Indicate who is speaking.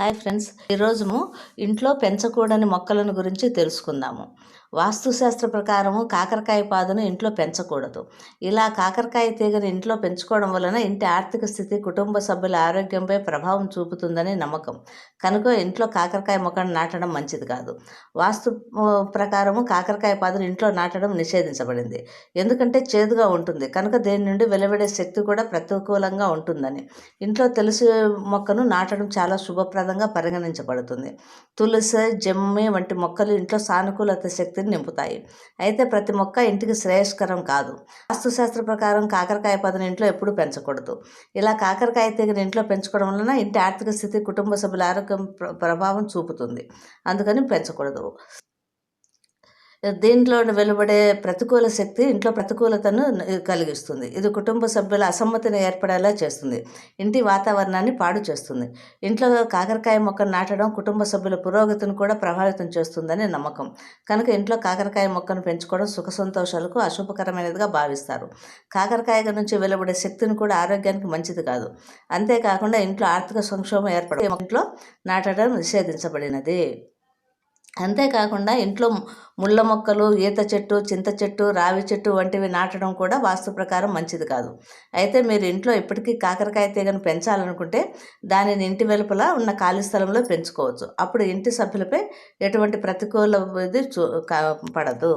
Speaker 1: Hi friends ఈరోజు ఇంట్లో పెంచకూడని మొక్కలను గురించి తెలుసుకుందాము. వాస్తుశాస్త్ర ప్రకారము కాకరకాయ పాదును ఇంట్లో పెంచకూడదు. ఇలా కాకరకాయ తీగను ఇంట్లో పెంచుకోవడం వలన ఇంటి ఆర్థిక స్థితి కుటుంబ సభ్యుల ఆరోగ్యంపై ప్రభావం చూపుతుందని నమ్మకం. కనుక ఇంట్లో కాకరకాయ మొక్కను నాటడం మంచిది కాదు. వాస్తు ప్రకారము కాకరకాయ పాదును ఇంట్లో నాటడం నిషేధించబడింది. ఎందుకంటే చేదుగా ఉంటుంది. కనుక దేని నుండి వెలువడే శక్తి కూడా ప్రతికూలంగా ఉంటుందని. ఇంట్లో తులసి మొక్కను నాటడం చాలా శుభప్రదంగా పరిగణించబడుతుంది. తులసి జమ్మి వంటి మొక్కలు ఇంట్లో సానుకూలత శక్తి శక్తిని నింపుతాయి. అయితే ప్రతి మొక్క ఇంటికి శ్రేయస్కరం కాదు. వాస్తుశాస్త్ర ప్రకారం కాకరకాయ పదను ఇంట్లో ఎప్పుడూ పెంచకూడదు. ఇలా కాకరకాయ తీగని ఇంట్లో పెంచుకోవడం వలన ఇంటి ఆర్థిక స్థితి కుటుంబ సభ్యుల ఆరోగ్యం ప్రభావం చూపుతుంది. అందుకని పెంచకూడదు. దీంట్లో వెలువడే ప్రతికూల శక్తి ఇంట్లో ప్రతికూలతను కలిగిస్తుంది. ఇది కుటుంబ సభ్యుల అసమ్మతిని ఏర్పడేలా చేస్తుంది. ఇంటి వాతావరణాన్ని పాడు చేస్తుంది. ఇంట్లో కాకరకాయ మొక్కను నాటడం కుటుంబ సభ్యుల పురోగతిని కూడా ప్రభావితం చేస్తుందని నమ్మకం. కనుక ఇంట్లో కాకరకాయ మొక్కను పెంచుకోవడం సుఖ సంతోషాలకు అశుభకరమైనదిగా భావిస్తారు. కాకరకాయ నుంచి వెలువడే శక్తిని కూడా ఆరోగ్యానికి మంచిది కాదు. అంతేకాకుండా ఇంట్లో ఆర్థిక సంక్షోభం ఏర్పడే ఇంట్లో నాటడం నిషేధించబడినది. అంతేకాకుండా ఇంట్లో ముళ్ళ మొక్కలు ఈత చెట్టు చింత చెట్టు రావి చెట్టు వంటివి నాటడం కూడా వాస్తు ప్రకారం మంచిది కాదు. అయితే మీరు ఇంట్లో ఇప్పటికీ కాకరకాయ తీగను పెంచాలనుకుంటే దానిని ఇంటి వెలుపల ఉన్న ఖాళీ స్థలంలో పెంచుకోవచ్చు. అప్పుడు ఇంటి సభ్యులపై ఎటువంటి ప్రతికూల ఇది చూ పడదు.